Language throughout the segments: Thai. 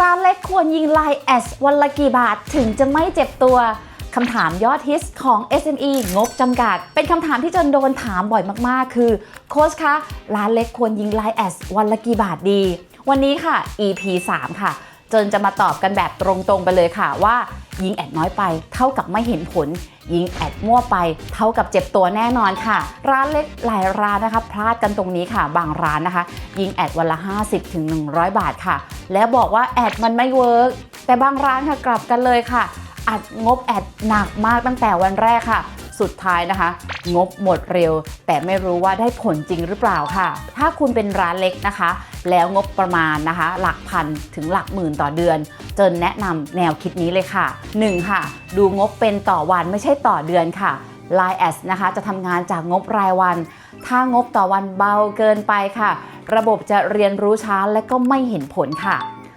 ร้านเล็กควรยิงไลน์แอสวันละกี่บาทถึงจะไม่เจ็บตัวคำถามยอดฮิตของ SME งบจำกัด เป็นคำถามที่จนโดนถามบ่อยมากๆ คือโค้ชคะ ร้านเล็กควรยิงไลน์แอสวันละกี่บาทดี วันนี้ค่ะ EP 3 ค่ะ จนจะมาตอบกันแบบตรงๆไปเลยค่ะว่า ยิงแอดน้อยไป เท่ากับไม่เห็นผล ยิงแอดมั่วไป เท่ากับเจ็บตัวแน่นอนค่ะ ร้านเล็กหลายร้านนะคะ พลาดกันตรงนี้ค่ะ บางร้านนะคะ ยิงแอดวันละ 50ถึง100 บาทค่ะ แล้วบอกว่าแอดมันไม่เวิร์กแต่บางร้านค่ะกลับกันเลยค่ะ อัดงบแอดหนักมากตั้งแต่วันแรกค่ะ สุดท้ายนะคะ งบหมดเร็ว แต่ไม่รู้ว่าได้ผลจริงหรือเปล่าค่ะ ถ้าคุณเป็นร้านเล็กนะคะ แล้วงบประมาณนะคะ หลักพันถึงหลักหมื่นต่อเดือนจนแนะนำแนวคิดนี้เลยค่ะ 1. ค่ะ ดูงบเป็นต่อวันไม่ใช่ต่อเดือนค่ะ Line a d นะคะจะทำงานจากงบรายวัน ถ้างบต่อวันเบาเกินไปค่ะ ระบบจะเรียนรู้ช้าและก็ไม่เห็นผลค่ะ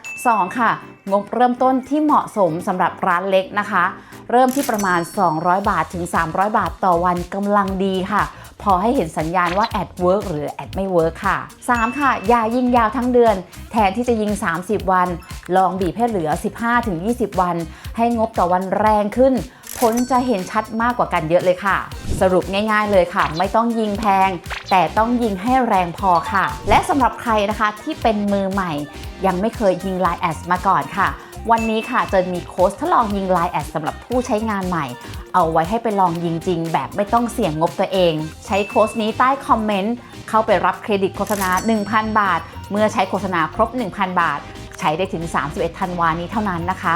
2. ค่ะ งบเริ่มต้นที่เหมาะสมสำหรับร้านเล็กนะคะ เริ่มที่ประมาณ 200 บาทถึง 300 บาทต่อวันกำลังดีค่ะ พอให้เห็นสัญญาณว่าแอดเวิร์กหรือแอดไม่เวิร์กค่ะ 3. ค่ะ อย่ายิงยาวทั้งเดือน แทนที่จะยิง 30 วัน ลองบีบให้เหลือ 15-20 วัน ให้งบต่อวันแรงขึ้น ผลจะเห็นชัดมากกว่ากันเยอะเลยค่ะ สรุปง่าย ๆ เลยค่ะ ไม่ต้องยิงแพง แต่ต้องยิงให้แรงพอค่ะ และสำหรับใครนะคะที่เป็นมือใหม่ ยังไม่เคยยิง Line แอดมาก่อนค่ะ วันนี้ค่ะจะมีโค้ชทดลองยิง Line แอดสำหรับผู้ใช้งานใหม่ เอาไว้ให้ไปลองยิงจริง แบบไม่ต้องเสี่ยงงบตัวเอง ใช้โค้ชนี้ใต้คอมเมนต์เข้าไปรับเครดิตโฆษณา 1,000 บาท เมื่อใช้โฆษณาครบ 1,000 บาท ใช้ได้ถึง 31 ธันวานี้เท่านั้นนะคะ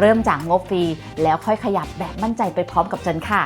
เริ่มจากงบฟรีแล้วค่อยขยับแบบมั่นใจไปพร้อมกับเจนค่ะ